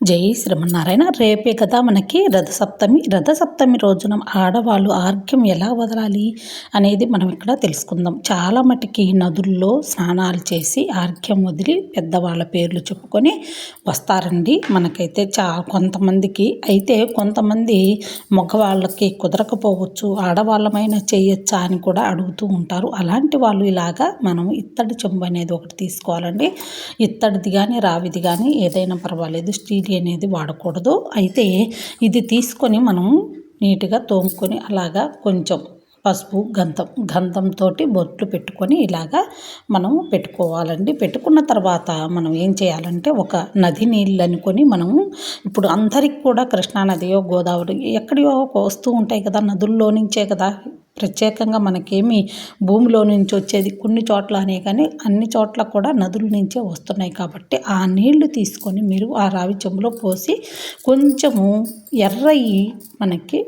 జై శ్రీమన్నారాయణ. రేపే కదా మనకి రథసప్తమి. రథసప్తమి రోజున ఆడవాళ్ళు ఆరోగ్యం ఎలా వదలాలి అనేది మనం ఇక్కడ తెలుసుకుందాం. చాలా మటుకి నదుల్లో స్నానాలు చేసి ఆరోగ్యం వదిలి పెద్దవాళ్ళ పేర్లు చెప్పుకొని వస్తారండి. మనకైతే చా కొంతమందికి అయితే కొంతమంది మగవాళ్ళకి కుదరకపోవచ్చు ఆడవాళ్ళమైన చేయొచ్చా అని కూడా అడుగుతూ ఉంటారు. అలాంటి వాళ్ళు ఇలాగా మనం ఇత్తడి చెంబు అనేది ఒకటి తీసుకోవాలండి. ఇత్తడిది కానీ రావిది కానీ ఏదైనా పర్వాలేదు. స్టీల్ అనేది వాడకూడదు. అయితే ఇది తీసుకొని మనం నీట్గా తోముకొని అలాగా కొంచెం పసుపు గంధం గంధంతో బొట్లు పెట్టుకొని ఇలాగా మనం పెట్టుకోవాలండి. పెట్టుకున్న తర్వాత మనం ఏం చేయాలంటే ఒక నది నీళ్ళు అనుకొని మనము ఇప్పుడు అందరికి కూడా కృష్ణానదియో గోదావరి ఎక్కడియో వస్తూ ఉంటాయి కదా నదుల్లో నుంచే కదా ప్రత్యేకంగా మనకేమి భూమిలో నుంచి వచ్చేది కొన్ని చోట్ల అనే కానీ అన్ని చోట్ల కూడా నదుల నుంచే వస్తున్నాయి కాబట్టి ఆ నీళ్ళు తీసుకొని మీరు ఆ రావి చెంబులో పోసి కొంచెము ఎర్రయి మనకి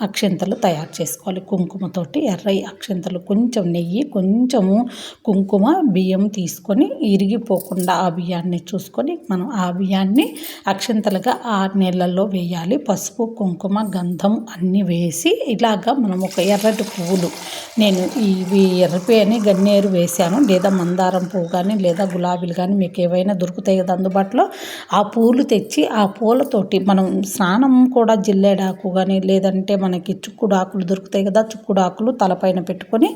అక్షంతలు తయారు చేసుకోవాలి. కుంకుమతోటి ఎర్రయి అక్షంతలు కొంచెం నెయ్యి కొంచెము కుంకుమ బియ్యం తీసుకొని ఇరిగిపోకుండా ఆ బియ్యాన్ని చూసుకొని మనం ఆ బియ్యాన్ని అక్షంతలుగా ఆ నీళ్ళల్లో వేయాలి. పసుపు కుంకుమ గంధం అన్నీ వేసి ఇలాగా మనం ఒక ఎర్రటి పువ్వులు నేను ఇవి ఎర్రపి అని గన్నేరు వేసాను లేదా మందారం పువ్వు కానీ లేదా గులాబీలు కానీ మీకు ఏవైనా దొరుకుతాయి కదా అందుబాటులో. ఆ పూలు తెచ్చి ఆ పూలతోటి మనం స్నానం కూడా జిల్లేడాకు కానీ లేదంటే మనకి చుక్కుడు ఆకులు దొరుకుతాయి కదా చుక్కుడు ఆకులు తలపైన పెట్టుకొని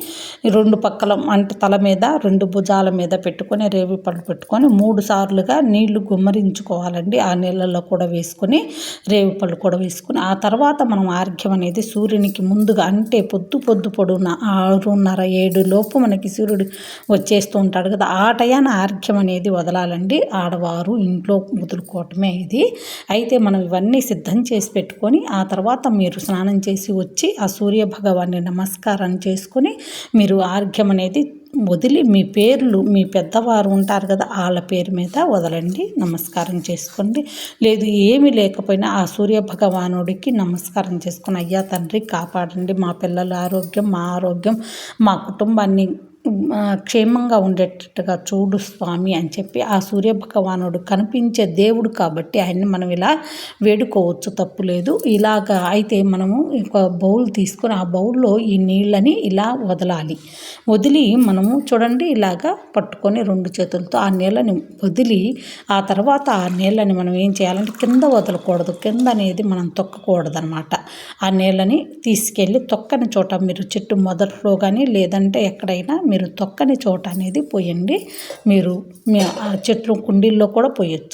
రెండు పక్కల అంటే తల మీద రెండు భుజాల మీద పెట్టుకొని రేవి పళ్ళు పెట్టుకొని మూడు సార్లుగా నీళ్ళు గుమ్మరించుకోవాలండి. ఆ నీళ్ళల్లో కూడా వేసుకొని రేవి పళ్ళు కూడా వేసుకొని ఆ తర్వాత మనం ఆర్ఘ్యం అనేది సూర్యునికి ముందుగా అంటే పొద్దు పొద్దు పొడున ఆరున్నర ఏడు లోపు మనకి సూర్యుడు వచ్చేస్తూ ఉంటాడు కదా ఆ టయాన ఆర్ఘ్యం అనేది వదలాలండి. ఆడవారు ఇంట్లో వదులుకోవటమే ఇది. అయితే మనం ఇవన్నీ సిద్ధం చేసి పెట్టుకొని ఆ తర్వాత మీరు స్నానం చేసి వచ్చి ఆ సూర్య భగవాన్ని నమస్కారం చేసుకొని మీరు ఆర్ఘ్యం అనేది వదిలి మీ పేర్లు మీ పెద్దవారు ఉంటారు కదా వాళ్ళ పేరు మీద వదలండి నమస్కారం చేసుకోండి. లేదు ఏమి లేకపోయినా ఆ సూర్య భగవానుడికి నమస్కారం చేసుకుని అయ్యా తండ్రి కాపాడండి. మా పిల్లల ఆరోగ్యం మా ఆరోగ్యం మా కుటుంబాన్ని క్షేమంగా ఉండేటట్టుగా చూడు స్వామి అని చెప్పి ఆ సూర్య భగవానుడు కనిపించే దేవుడు కాబట్టి ఆయన్ని మనం ఇలా వేడుకోవచ్చు తప్పు లేదు. ఇలాగా అయితే మనము ఒక బౌల్ తీసుకొని ఆ బౌల్లో ఈ నీళ్ళని ఇలా వదలాలి. వదిలి మనము చూడండి ఇలాగా పట్టుకొని రెండు చేతులతో ఆ నీళ్ళని వదిలి ఆ తర్వాత ఆ నీళ్ళని మనం ఏం చేయాలంటే కింద వదలకూడదు. కింద అనేది మనం తొక్కకూడదు అనమాట ఆ నీళ్ళని తీసుకెళ్ళి తొక్కని చోట మీరు చెట్టు మొదట్లో కానీ లేదంటే ఎక్కడైనా మీరు తొక్కని చోట అనేది పోయండి. మీరు చెట్లు కుండీల్లో కూడా పోయొచ్చు.